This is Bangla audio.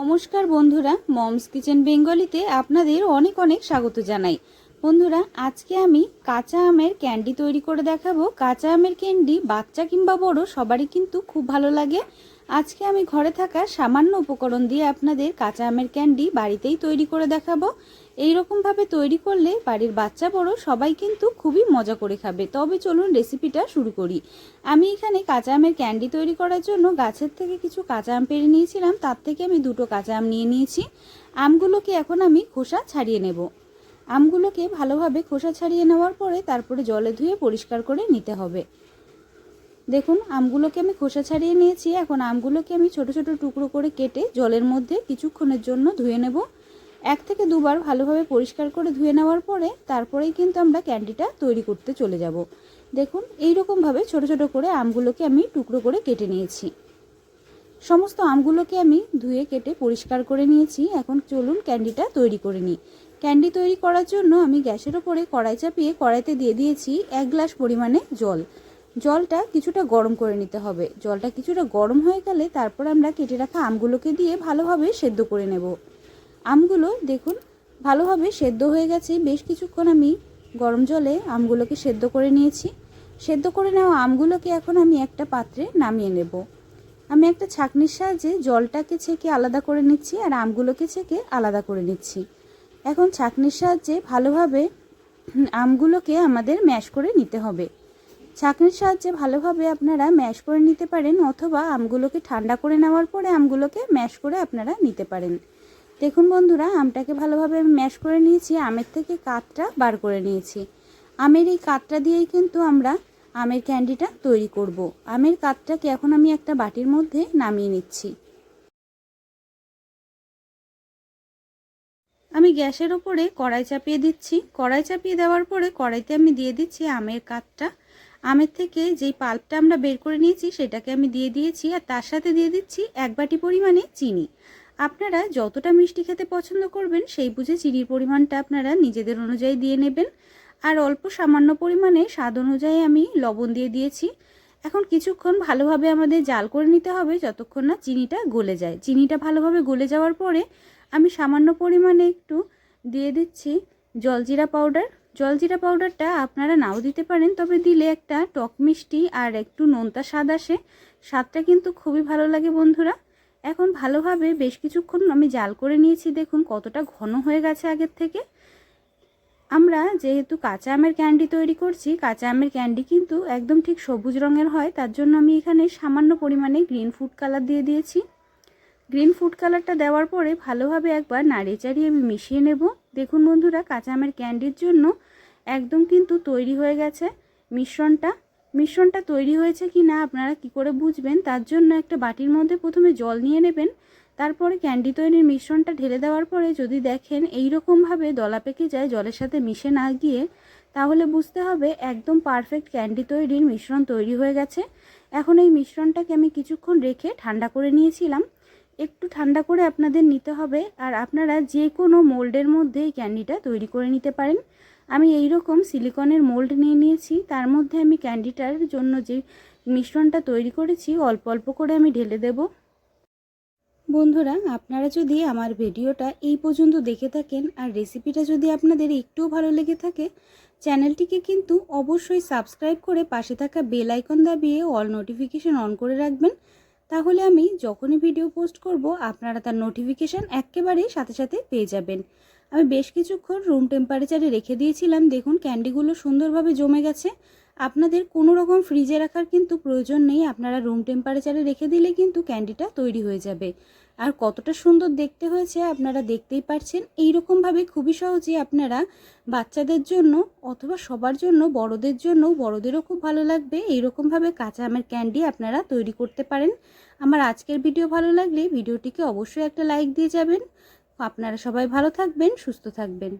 নমস্কার বন্ধুরা, মমস কিচেন বেঙ্গলিতে আপনাদের অনেক অনেক স্বাগত জানাই। বন্ধুরা, আজকে আমি কাঁচা আমের ক্যান্ডি তৈরি করে দেখাবো। কাঁচা আমের ক্যান্ডি বাচ্চা কিংবা বড় সবারই কিন্তু খুব ভালো লাগে। আজকে আমি ঘরে থাকা সামান্য উপকরণ দিয়ে আপনাদের কাঁচা আমের ক্যান্ডি বাড়িতেই তৈরি করে দেখাবো। এই রকমভাবে তৈরি করলে বাড়ির বাচ্চা বড় সবাই কিন্তু খুবই মজা করে খাবে। তবে চলুন রেসিপিটা শুরু করি। আমি এখানে কাঁচা আমের ক্যান্ডি তৈরি করার জন্য গাছের থেকে কিছু কাঁচা আম পেরে নিয়েছিলাম। তার থেকে আমি দুটো কাঁচা আম নিয়ে নিয়েছি। আমগুলোকে এখন আমি খোসা ছাড়িয়ে নেব। আমগুলোকে ভালোভাবে খোসা ছাড়িয়ে নেওয়ার পরে তারপরে জলে ধুয়ে পরিষ্কার করে নিতে হবে। দেখুন, আমগুলোকে আমি খোসা ছাড়িয়ে নিয়েছি। এখন আমগুলোকে আমি ছোট ছোট টুকরো করে কেটে জলের মধ্যে কিছুক্ষণের জন্য ধুয়ে নেব। এক থেকে দুবার ভালোভাবে পরিষ্কার করে ধুয়ে নেওয়ার পরে তারপরেই কিন্তু আমরা ক্যান্ডিটা তৈরি করতে চলে যাব। দেখুন এই রকমভাবে ছোট ছোট করে আমগুলোকে আমি টুকরো করে কেটে নিয়েছি। সমস্ত আমগুলোকে আমি ধুয়ে কেটে পরিষ্কার করে নিয়েছি। এখন চলুন ক্যান্ডিটা তৈরি করে নিই। ক্যান্ডি তৈরি করার জন্য আমি গ্যাসের ওপরে কড়াই চাপিয়ে কড়াইতে দিয়ে দিয়েছি এক গ্লাস পরিমাণে জল। জলটা কিছুটা গরম করে নিতে হবে। জলটা কিছুটা গরম হয়ে গেলে তারপর আমরা কেটে রাখা আমগুলোকে দিয়ে ভালোভাবে সেদ্ধ করে নেব। আমগুলো দেখুন, ভালোভাবে সেদ্ধ হয়ে গেছে। বেশ কিছুক্ষণ আমি গরম জলে আমগুলোকে সেদ্ধ করে নিয়েছি। সেদ্ধ করে নেওয়া আমগুলোকে এখন আমি একটা পাত্রে নামিয়ে নেব। আমি একটা ছাঁকনির সাহায্যে জলটাকে ছেঁকে আলাদা করে নিচ্ছি আর আমগুলোকে ছেঁকে আলাদা করে নিচ্ছি। এখন ছাঁকনির সাহায্যে ভালোভাবে আমগুলোকে আমাদের ম্যাশ করে নিতে হবে। ছাঁকনির সাহায্যে ভালোভাবে আপনারা ম্যাশ করে নিতে পারেন অথবা আমগুলোকে ঠান্ডা করে নেওয়ার পরে আমগুলোকে ম্যাশ করে আপনারা নিতে পারেন। দেখুন বন্ধুরা, আমটাকে ভালোভাবে আমি ম্যাশ করে নিয়েছি, আমের থেকে কাঠটা বার করে নিয়েছি। আমের এই কাঠটা দিয়েই কিন্তু আমরা আমের ক্যান্ডিটা তৈরি করব। আমের কাঠটাকে এখন আমি একটা বাটির মধ্যে নামিয়ে নিচ্ছি। আমি গ্যাসের ওপরে কড়াই চাপিয়ে দিচ্ছি। কড়াই চাপিয়ে দেওয়ার পরে কড়াইতে আমি দিয়ে দিচ্ছি আমের কাঠটা। আমের থেকে যেই পাল্পটা আমরা বের করে নিয়েছি, সেটাকে আমি দিয়ে দিয়েছি আর তার সাথে দিয়ে দিচ্ছি এক বাটি পরিমাণে চিনি। আপনারা যতটা মিষ্টি খেতে পছন্দ করবেন, সেই বুঝে চিনির পরিমাণটা আপনারা নিজেদের অনুযায়ী দিয়ে নেবেন। আর অল্প সামান্য পরিমাণে স্বাদ অনুযায়ী আমি লবণ দিয়ে দিয়েছি। এখন কিছুক্ষণ ভালোভাবে আমাদের জাল করে নিতে হবে যতক্ষণ না চিনিটা গলে যায়। চিনিটা ভালোভাবে গলে যাওয়ার পরে আমি সামান্য পরিমাণে একটু দিয়ে দিচ্ছি জলজিরা পাউডার। জলজিরা পাউডারটা আপনারা নাও দিতে পারেন, তবে দিলে একটা টক মিষ্টি আর একটু নোনতা স্বাদ আসে। স্বাদটা কিন্তু খুবই ভালো লাগে বন্ধুরা। এখন ভালোভাবে বেশ কিছুক্ষণ আমি জাল করে নিয়েছি, দেখুন কতটা ঘন হয়ে গেছে আগের থেকে। আমরা যেহেতু কাঁচা আমের ক্যান্ডি তৈরি করছি, কাঁচা আমের ক্যান্ডি কিন্তু একদম ঠিক সবুজ রঙের হয়, তার জন্য আমি এখানে সামান্য পরিমাণে গ্রিন ফুড কালার দিয়ে দিয়েছি। গ্রিন ফুড কালারটা দেওয়ার পরে ভালোভাবে একবার নাড়িয়ে চাড়িয়ে আমি মিশিয়ে নেব। দেখুন বন্ধুরা, কাঁচা আমের ক্যান্ডির জন্য একদম কিন্তু তৈরি হয়ে গেছে মিশ্রণটা। মিশ্রণটা তৈরি হয়েছে কি না আপনারা কি করে বুঝবেন? তার জন্য একটা বাটির মধ্যে প্রথমে জল নিয়ে নেবেন, তারপরে ক্যান্ডি তৈরির মিশ্রণটা ঢেলে দেওয়ার পরে যদি দেখেন এই রকমভাবে দলা পেকে যায়, জলের সাথে মিশে না গিয়ে, তাহলে বুঝতে হবে একদম পারফেক্ট ক্যান্ডি তৈরির মিশ্রণ তৈরি হয়ে গেছে। এখন এই মিশ্রণটাকে আমি কিছুক্ষণ রেখে ঠান্ডা করে নিয়েছিলাম। একটু ঠান্ডা করে আপনাদের নিতে হবে আর আপনারা যে কোনো মোল্ডের মধ্যে এই ক্যান্ডিটা তৈরি করে নিতে পারেন। আমি এই রকম সিলিকনের মোল্ড নিয়ে নিয়েছি। তার মধ্যে আমি ক্যান্ডিটার জন্য যে মিশ্রণটা তৈরি করেছি, অল্প অল্প করে আমি ঢেলে দেব। বন্ধুরা, আপনারা যদি আমার ভিডিওটা এই পর্যন্ত দেখে থাকেন আর রেসিপিটা যদি আপনাদের একটুও ভালো লেগে থাকে, চ্যানেলটিকে কিন্তু অবশ্যই সাবস্ক্রাইব করে পাশে থাকা বেল আইকন দাবিয়ে অল নোটিফিকেশন অন করে রাখবেন। তাহলে আমি যখনই ভিডিও পোস্ট করব, আপনারা তার নোটিফিকেশান একেবারেই সাথে সাথে পেয়ে যাবেন। আমি বেশ কিছুক্ষণ রুম টেম্পারেচারে রেখে দিয়েছিলাম। দেখুন ক্যান্ডিগুলো সুন্দরভাবে জমে গেছে। আপনাদের কোনো রকম ফ্রিজে রাখার কিন্তু প্রয়োজন নেই। আপনারা রুম টেম্পারেচারে রেখে দিলে কিন্তু ক্যান্ডিটা তৈরি হয়ে যাবে। আর কতটা সুন্দর দেখতে হয়েছে আপনারা দেখতেই পারছেন। এই রকমভাবে খুবই সহজে আপনারা বাচ্চাদের জন্য অথবা সবার জন্য, বড়দের জন্য, বড়দেরও খুব ভালো লাগবে। এই রকমভাবে কাঁচা আমের ক্যান্ডি আপনারা তৈরি করতে পারেন। আমার আজকের ভিডিও ভালো লাগলে ভিডিওটিকে অবশ্যই একটা লাইক দিয়ে যাবেন। আপনারা সবাই ভালো থাকবেন, সুস্থ থাকবেন।